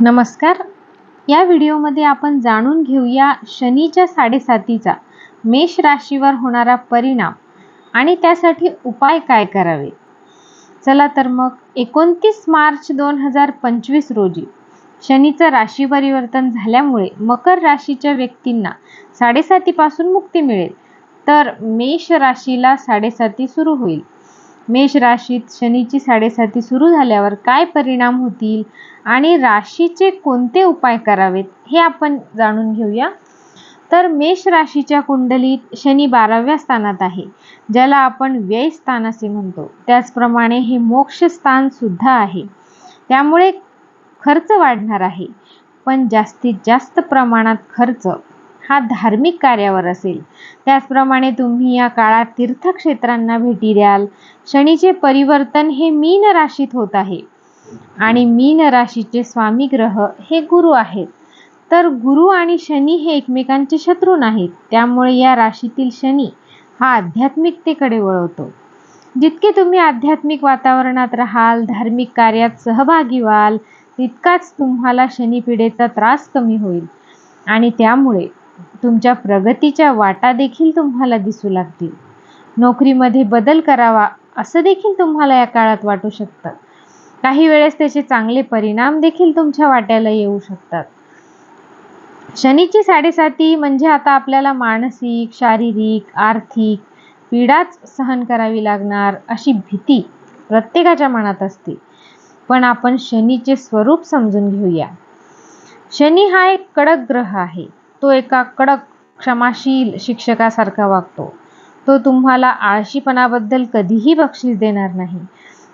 नमस्कार. या व्हिडिओमध्ये आपण जाणून घेऊया शनीच्या साडेसातीचा मेष राशीवर होणारा परिणाम आणि त्यासाठी उपाय काय करावे? चला तर मग एकोणतीस मार्च दोन हजार पंचवीस रोजी शनीचं राशी परिवर्तन झाल्यामुळे मकर राशीच्या व्यक्तींना साडेसातीपासून मुक्ती मिळेल. तर मेष राशीला साडेसाती सुरू होईल. मेष राशीत शनीची साडेसाती सुरू झाल्यावर काय परिणाम होतील आणि राशीचे कोणते उपाय करावेत हे आपण जाणून घेऊया. तर मेष राशीच्या कुंडलीत शनी बाराव्या स्थानात आहे ज्याला आपण व्यय स्थान असे म्हणतो. त्याचप्रमाणे हे मोक्ष स्थान सुद्धा आहे. त्यामुळे खर्च वाढणार आहे पण जास्तीत जास्त प्रमाणात खर्च हा धार्मिक कार्यावर असेल. त्याचप्रमाणे तुम्ही या काळात तीर्थक्षेत्रांना भेटी द्याल. शनीचे परिवर्तन हे मीन राशीत होत आहे. आणि मीन राशीचे स्वामी ग्रह हे गुरु आहेत. तर गुरु आणि शनी हे एकमेकांचे शत्रू नाहीत. त्यामुळे या राशीतील शनी हा आध्यात्मिकतेकडे वळवतो. जितके तुम्ही आध्यात्मिक वातावरणात राहाल धार्मिक कार्यात सहभागी व्हाल तितकाच तुम्हाला शनीपिढेचा त्रास कमी होईल. आणि त्यामुळे तुमच्या प्रगतीच्या वाटा देखील तुम्हाला दिसू लागतील. नोकरीमध्ये बदल करावा असं देखील तुम्हाला या काळात वाटू शकतं. काही वेळेस त्याचे चांगले परिणाम देखील तुमच्या वाट्याला येऊ शकतात. शनीची साडेसाती म्हणजे आता आपल्याला मानसिक शारीरिक आर्थिक पीडाच सहन करावी लागणार अशी भीती प्रत्येकाच्या मनात असते. पण आपण शनीचे स्वरूप समजून घेऊया. शनी हा एक कडक ग्रह आहे. तो एका कडक क्षमाशील शिक्षकासारखा वागतो. तो तुम्हाला आळशीपणाबद्दल कधीही बक्षीस देणार नाही.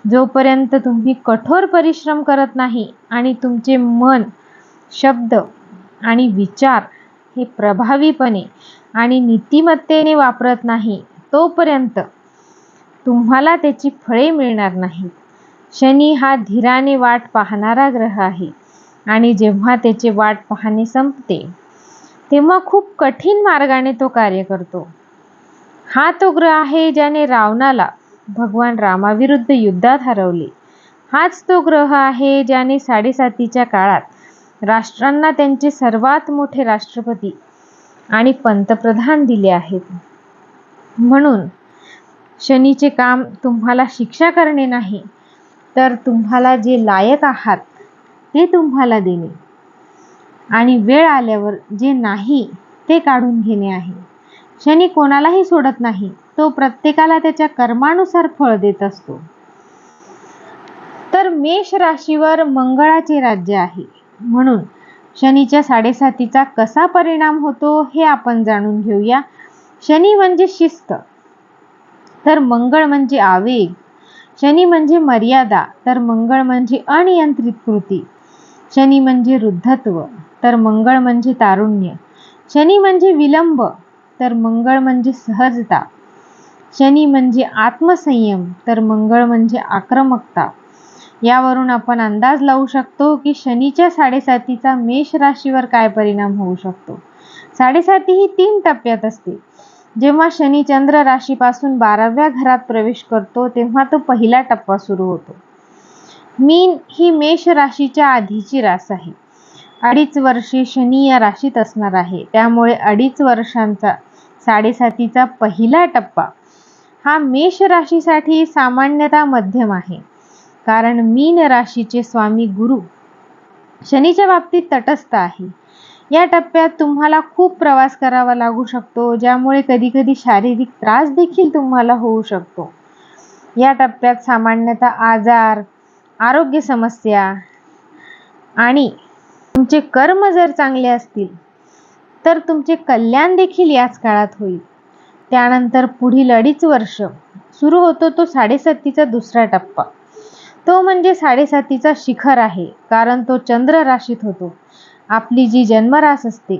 जोपर्यंत तुम्ही कठोर परिश्रम करत नाही आणि तुमचे मन शब्द आणि विचार हे प्रभावीपणे आणि नीतिमत्तेने वापरत नाही तोपर्यंत तुम्हाला त्याची फळे मिळणार नाहीत शनी हा धीराने वाट पाहणारा ग्रह आहे आणि जेव्हा त्याचे वाट पाहणे संपते तेव्हा खूप कठीण मार्गाने तो कार्य करतो. हा तो ग्रह आहे ज्याने रावणाला भगवान रामाविरुद्ध युद्धात हरवले. हाच तो ग्रह आहे ज्याने साडेसातीच्या काळात राष्ट्रांना त्यांचे सर्वात मोठे राष्ट्रपती आणि पंतप्रधान दिले आहेत. म्हणून शनीचे काम तुम्हाला शिक्षा करणे नाही तर तुम्हाला जे लायक आहात ते तुम्हाला देणे. आणि वेळ आल्यावर जे नाही ते काढून घेणे आहे. शनी कोणालाही सोडत नाही तो प्रत्येकाला त्याच्या कर्मानुसार फळ देत असतो. तर मेष राशीवर मंगळाचे राज्य आहे. म्हणून शनीच्या साडेसातीचा कसा परिणाम होतो हे आपण जाणून घेऊया. शनी म्हणजे शिस्त. तर मंगळ म्हणजे आवेग. शनी म्हणजे मर्यादा. तर मंगळ म्हणजे अनियंत्रित कृती. शनी म्हणजे वृद्धत्व तर मंगळ म्हणजे तारुण्य. शनी म्हणजे विलंब तर मंगळ म्हणजे सहजता. शनी म्हणजे आत्मसंयम तर मंगळ म्हणजे आक्रमकता. यावरून आपण अंदाज लावू शकतो की शनीच्या साडेसातीचा मेष राशीवर काय परिणाम होऊ शकतो. साडेसाती ही तीन टप्प्यात असते. जेव्हा शनी चंद्र राशीपासून बाराव्या घरात प्रवेश करतो तेव्हा तो पहिला टप्पा सुरू होतो. मीन ही मेष राशीच्या आधीची रास आहे. अडीच वर्षे शनी या राशीत असणार आहे. त्यामुळे अडीच वर्षांचा साडेसातीचा पहिला टप्पा. हा मेष राशीसाठी सामान्यतः मध्यम आहे. कारण मीन राशीचे स्वामी गुरु शनीच्या बाबतीत तटस्थ आहे. या टप्प्यात तुम्हाला खूप प्रवास करावा लागू शकतो ज्यामुळे कधीकधी शारीरिक त्रास देखील तुम्हाला होऊ शकतो. या टप्प्यात सामान्यतः आजार आरोग्य समस्या आणि तुमचे कर्म जर चांगले असतील तर तुमचे कल्याण देखील याच काळात होईल. त्यानंतर पुढील अडीच वर्ष सुरू होतो तो साडेसातीचा दुसरा टप्पा. तो म्हणजे साडेसातीचा शिखर आहे कारण तो चंद्र राशीत होतो. आपली जी जन्मरास असते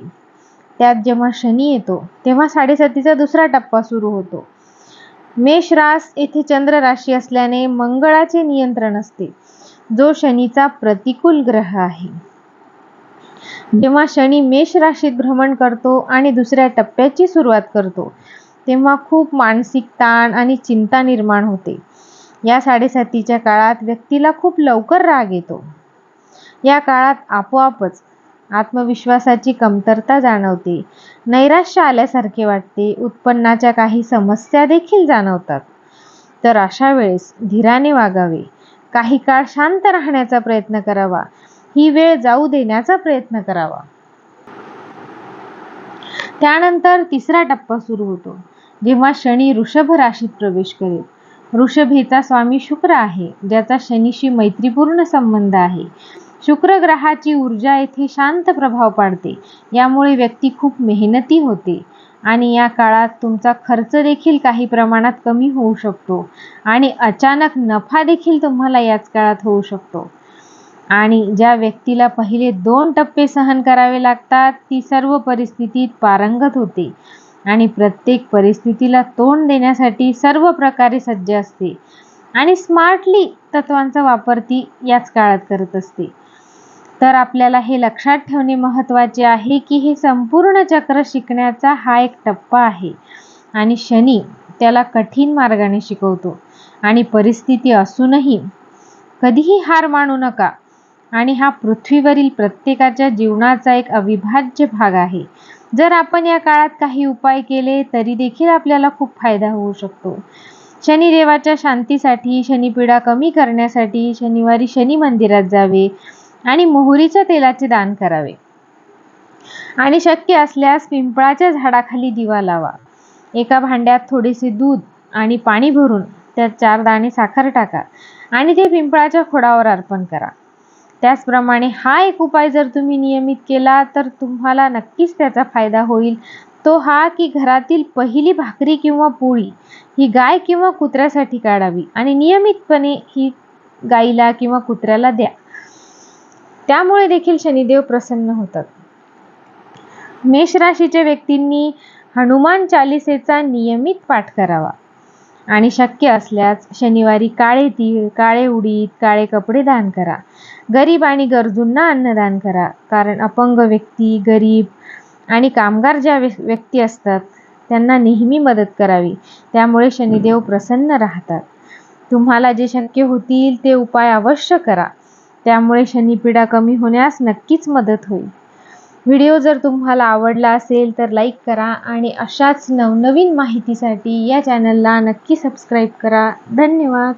त्यात जेव्हा शनी येतो तेव्हा साडेसातीचा दुसरा टप्पा सुरू होतो. मेष रास येथे चंद्र राशी असल्याने मंगळाचे नियंत्रण असते. जो शनीचा प्रतिकूल ग्रह आहे. जेव्हा शनी मेष राशीत भ्रमण करतो आणि दुसऱ्या टप्प्याची सुरुवात करतो तेव्हा खूप मानसिक ताण आणि चिंता निर्माण होते. या साडेसातीच्या काळात व्यक्तीला खूप लवकर राग येतो. या काळात आपोआपच आत्मविश्वासाची कमतरता जाणवते. नैराश्य आल्यासारखे वाटते. उत्पन्नाच्या काही समस्या देखील जाणवतात. तर अशा वेळेस धीराने वागावे. काही काळ शांत राहण्याचा प्रयत्न करावा. ही वेळ जाऊ देण्याचा प्रयत्न करावा. त्यानंतर तिसरा टप्पा सुरू होतो. जेव्हा शनी वृषभ राशीत प्रवेश करेल. वृषभेचा स्वामी शुक्र आहे ज्याचा शनीशी मैत्रीपूर्ण संबंध आहे. शुक्र ग्रहाची ऊर्जा येथे शांत प्रभाव पाडते. यामुळे व्यक्ती खूप मेहनती होते. आणि या काळात तुमचा खर्च देखील काही प्रमाणात कमी होऊ शकतो. आणि अचानक नफा देखील तुम्हाला याच काळात होऊ शकतो. आणि ज्या व्यक्तीला पहिले दोन टप्पे सहन करावे लागतात ती सर्व परिस्थितीत पारंगत होते. आणि प्रत्येक परिस्थितीला तोंड देण्यासाठी सर्व प्रकारे सज्ज असते. आणि स्मार्टली तत्वांचा वापर ती याच काळात करत असते. तर आपल्याला हे लक्षात ठेवणे महत्त्वाचे आहे की हे संपूर्ण चक्र शिकण्याचा हा एक टप्पा आहे. आणि शनी त्याला कठीण मार्गाने शिकवतो. आणि परिस्थिती असूनही कधीही हार मानू नका. आणि हा पृथ्वीवरील प्रत्येकाच्या जीवनाचा एक अविभाज्य भाग आहे. जर आपण या काळात काही उपाय केले तरी देखील आपल्याला खूप फायदा होऊ शकतो. शनिदेवाच्या शांतीसाठी शनिपीडा कमी करण्यासाठी शनिवारी शनी मंदिरात जावे आणि मोहरीच्या तेलाचे दान करावे. आणि शक्य असल्यास पिंपळाच्या झाडाखाली दिवा लावा. एका भांड्यात थोडेसे दूध आणि पाणी भरून त्यात चार दाणे साखर टाका आणि ते पिंपळाच्या खोडावर अर्पण करा. त्याचप्रमाणे हा एक उपाय जर तुम्ही नियमित केला तर तुम्हाला नक्कीच त्याचा फायदा होईल. तो हा की घरातील पहिली भाकरी किंवा पोळी ही गाय किंवा कुत्र्यासाठी काढावी आणि नियमितपणे ही गाईला किंवा कुत्र्याला द्या. त्यामुळे देखील शनिदेव प्रसन्न होतात. मेष राशीच्या व्यक्तींनी हनुमान चालिसेचा नियमित पाठ करावा. आणि शक्य असल्यास शनिवारी काळे तीळ काळे उडीद काळे कपडे दान करा. गरीब आणि गरजूंना अन्नदान करा. कारण अपंग व्यक्ती गरीब आणि कामगार ज्या व्यक्ती असतात त्यांना नेहमी मदत करावी. त्यामुळे शनिदेव प्रसन्न राहतात. तुम्हाला जे शक्य होतील ते उपाय अवश्य करा. त्यामुळे शनिपीडा कमी होण्यास नक्कीच मदत होईल. व्हिडिओ जर तुम्हाला आवडला असेल तर लाईक करा आणि अशाच नवनवीन माहितीसाठी या चॅनलला नक्की सबस्क्राईब करा. धन्यवाद.